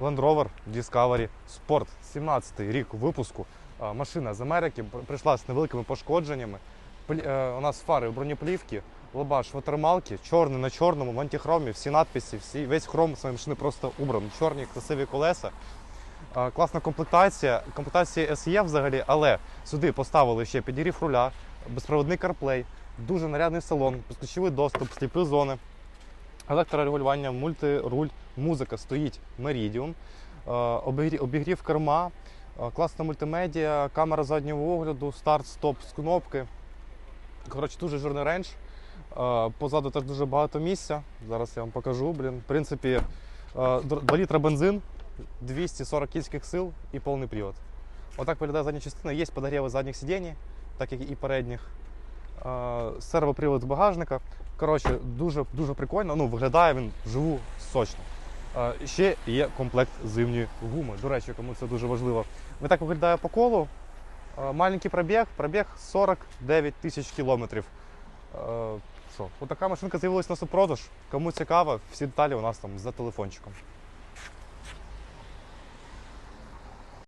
Land Rover Discovery Sport, 17 рік випуску. Машина з Америки прийшла з невеликими пошкодженнями. Е, У нас фари бронеплівки, лобаш ватермалки, чорний на чорному, в антихромі, всі надписи, всі, весь хром своєї машини просто убраний. Чорні красиві колеса. Класна комплектація. Комплектація SE взагалі, але сюди поставили ще підігрів руля, безпроводний CarPlay, дуже нарядний салон, безключовий доступ, сліпі зони, електрорегулювання, мультируль, музика стоїть Meridium, е, обігрів, керма, е, класна мультимедіа, камера заднього огляду, старт, стоп з кнопки. Коротше, дуже жирний рейндж. Е, Позаду теж дуже багато місця. Зараз я вам покажу. Блін. В принципі, 2 літра бензин, 240 кінських сил і повний привод. Отак виглядає задня частина. Є подогріви задніх сидінь, так як і передніх. Сервопривод з багажника. Коротше, дуже, дуже прикольно. Ну, виглядає він вживу сочно. Ще є комплект зимньої гуми. До речі, кому це дуже важливо. Він так виглядає по колу. Маленький пробіг, пробіг 49 тисяч кілометрів. Що, отака машинка з'явилась на супродаж. Кому цікаво, всі деталі у нас там за телефончиком.